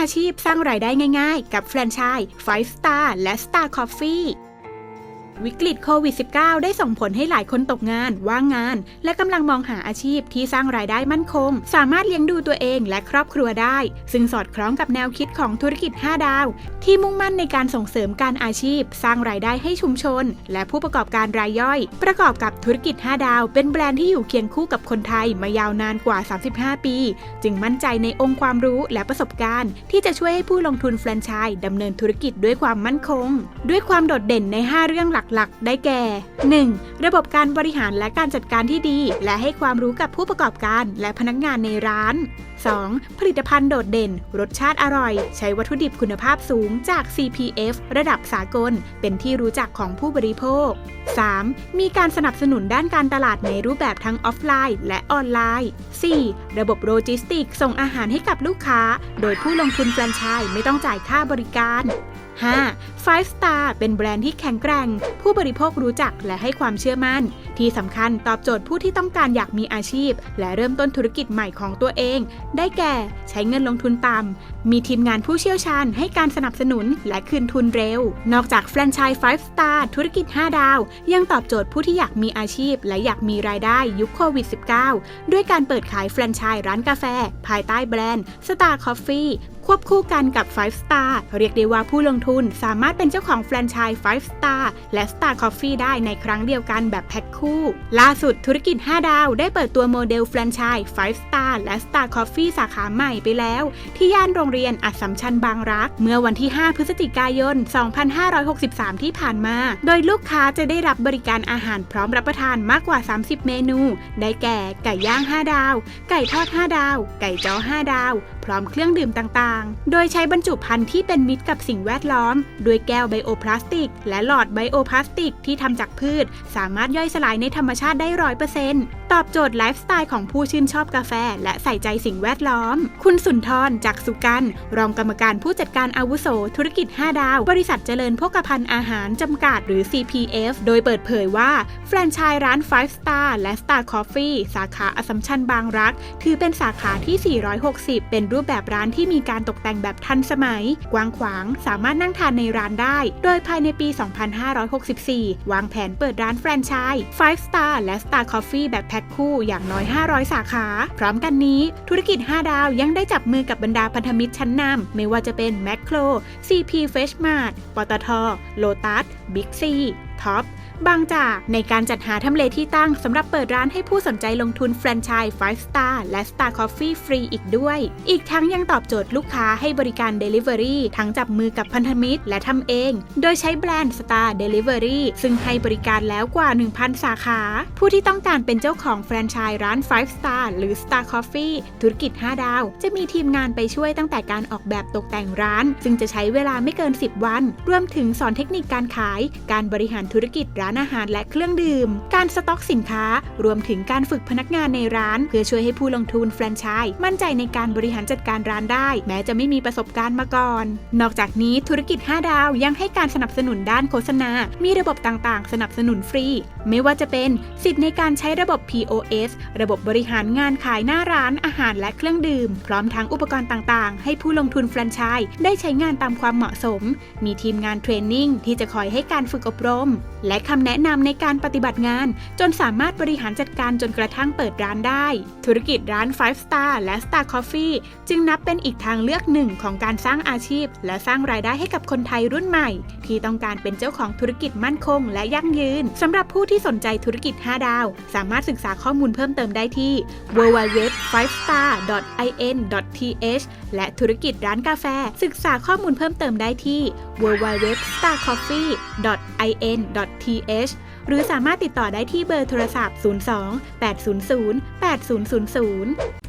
อาชีพสร้างรายได้ง่ายๆ กับแฟรนไชส์ Five Star และ Star Coffee วิกฤตโควิด -19 ได้ส่งผลให้หลายคนตกงาน ว่างงาน และกำลังมองหาอาชีพที่สร้างรายได้มั่นคง สามารถเลี้ยงดูตัวเองและครอบครัวได้ ซึ่งสอดคล้องกับแนวคิดของธุรกิจ 5 ดาว ที่มุ่งมั่นในการส่งเสริมการอาชีพ สร้างรายได้ให้ชุมชน และผู้ประกอบการรายย่อย ประกอบกับธุรกิจ 5 ดาว เป็นแบรนด์ที่อยู่เคียงคู่กับคนไทยมายาวนานกว่า 35 ปี จึงมั่นใจในองค์ความรู้และประสบการณ์ ที่จะช่วยให้ผู้ลงทุนแฟรนไชส์ดำเนินธุรกิจด้วยความมั่นคง ด้วยความโดดเด่นใน 5 เรื่องหลักๆได้แก่ 1. ระบบการบริหารและการจัดการที่ดี และให้ความรู้กับผู้ประกอบการและพนักงานในร้าน 2. ผลิตภัณฑ์โดดเด่น รสชาติอร่อย ใช้วัตถุดิบคุณภาพสูงจาก CPF ระดับสากล เป็นที่รู้จักของผู้บริโภค 3. มีการสนับสนุนด้านการตลาดในรูปแบบทั้งออฟไลน์ และออนไลน์ 4. ระบบโลจิสติกส่งอาหารให้กับลูกค้า โดยผู้ลงทุนแฟรนไชส์ไม่ต้องจ่ายค่าบริการ 5. Five Star เป็นแบรนด์ที่แข็งแกร่ง ผู้บริโภครู้จักและให้ความเชื่อมั่น ที่สำคัญตอบโจทย์ผู้ที่ต้องการอยากมีอาชีพ และเริ่มต้นธุรกิจใหม่ของตัวเอง ได้แก่ใช้เงินลงทุนต่ำมีทีมงานผู้เชี่ยวชาญให้การสนับสนุนและคืนทุนเร็ว นอกจากแฟรนไชส์ Five Star ธุรกิจ 5 ดาว ยังตอบโจทย์ผู้ที่อยากมีอาชีพ และอยากมีรายได้ยุคโควิด -19 ด้วยการเปิดขายแฟรนไชส์ร้านกาแฟ ภายใต้แบรนด์ Star Coffee ควบคู่กันกับ 5 Star เรียกได้ว่าผู้ลงทุนสามารถเป็นเจ้าของแฟรนไชส์ 5 Star และ Star Coffee ได้ในครั้งเดียวกันแบบแพ็คคู่ ล่าสุดธุรกิจ 5 ดาว ได้เปิดตัวโมเดลแฟรนไชส์ 5 Star และ Star Coffee สาขาใหม่ไปแล้ว ที่ย่านโรงเรียนอัสสัมชัญบางรัก เมื่อวันที่ 5 พฤศจิกายน 2563 ที่ผ่านมา โดยลูกค้าจะได้รับบริการอาหารพร้อมรับประทานมากกว่า 30 เมนู ได้แก่ไก่ย่าง 5 ดาว ไก่ทอด 5 ดาว ไก่จ้อ 5 ดาว ร้อมเครื่องดื่มต่างๆ โดยใช้บรรจุภัณฑ์ที่เป็นมิตรกับสิ่งแวดล้อม ด้วยแก้วไบโอพลาสติก และหลอดไบโอพลาสติกที่ทำจากพืช สามารถย่อยสลายในธรรมชาติได้ร้อยเปอร์เซ็นต์ ตอบโจทย์ไลฟ์สไตล์ของผู้ชื่นชอบกาแฟ และใส่ใจสิ่งแวดล้อม คุณสุนทรจากสุกัน รองกรรมการผู้จัดการอาวุโส ธุรกิจ 5 ดาว บริษัทเจริญโภคภัณฑ์อาหาร จำกัดหรือ CPF โดยเปิดเผยว่า แฟรนไชส์ร้าน 5 Star และ Star Coffee สาขาอสสัมชัญบางรัก ถือเป็นสาขาที่ 460 เป็นรูปแบบร้านที่มีการตกแต่งแบบทันสมัย กว้างขวางสามารถนั่งทานในร้านได้ โดยภายในปี 2564 วางแผนเปิดร้านแฟรนไชส์ 5 Star และ Star Coffee แบบแพ็คคู่อย่างน้อย 500 สาขา พร้อมกันนี้ ธุรกิจ 5 ดาวยังได้จับมือกับบรรดาพันธมิตรชั้นนำไม่ว่าจะเป็นแมคโคร CP Fresh Mart ปตท โลตัส บิ๊กซี ท็อป บางจากในการจัดหาทำเลที่ตั้งสำหรับเปิดร้านให้ผู้สนใจลงทุนแฟรนไชส์5 Star และ Star Coffee ฟรีอีกด้วย อีกทั้งยังตอบโจทย์ลูกค้าให้บริการ Delivery ทั้งจับมือกับพันธมิตรและทำเอง โดยใช้แบรนด์ Star Delivery ซึ่งให้บริการแล้วกว่า 1,000 สาขา ผู้ที่ต้องการเป็นเจ้าของแฟรนไชส์ร้าน 5 Star หรือ Star Coffee ธุรกิจ 5 ดาว จะมีทีมงานไปช่วยตั้งแต่การออกแบบตกแต่งร้าน ซึ่งจะใช้เวลาไม่เกิน 10 วัน รวมถึงสอนเทคนิคการขาย การบริหารธุรกิจร้านอาหารและเครื่องดื่ม การสต็อกสินค้า รวมถึงการฝึกพนักงานในร้าน เพื่อช่วยให้ผู้ลงทุนแฟรนไชส์มั่นใจในการบริหารจัดการร้านได้ แม้จะไม่มีประสบการณ์มาก่อน นอกจากนี้ธุรกิจ 5 ดาวยังให้การสนับสนุนด้านโฆษณา มีระบบต่างๆ สนับสนุนฟรี ไม่ว่าจะเป็นสิทธิ์ในการใช้ระบบ POS ระบบบริหารงานขายหน้าร้านอาหารและเครื่องดื่ม พร้อมทั้งอุปกรณ์ต่างๆ ให้ผู้ลงทุนแฟรนไชส์ได้ใช้งานตามความเหมาะสม มีทีมงานเทรนนิ่งที่จะคอยให้การฝึกอบรม และคำแนะนำในการปฏิบัติงาน จนสามารถบริหารจัดการจนกระทั่งเปิดร้านได้ ธุรกิจร้าน 5 Star และ Star Coffee จึงนับเป็นอีกทางเลือกหนึ่งของการสร้างอาชีพ และสร้างรายได้ให้กับคนไทยรุ่นใหม่ ที่ต้องการเป็นเจ้าของธุรกิจมั่นคง และยั่งยืนสำหรับผู้ที่สนใจธุรกิจ 5 ดาว สามารถศึกษาข้อมูลเพิ่มเติมได้ที่ www.5star.in.th และธุรกิจร้านกาแฟ ศึกษาข้อมูลเพิ่มเติมได้ที่ www.starcoffee.in.th หรือสามารถติดต่อได้ที่เบอร์โทรศัพท์ 02 800 8000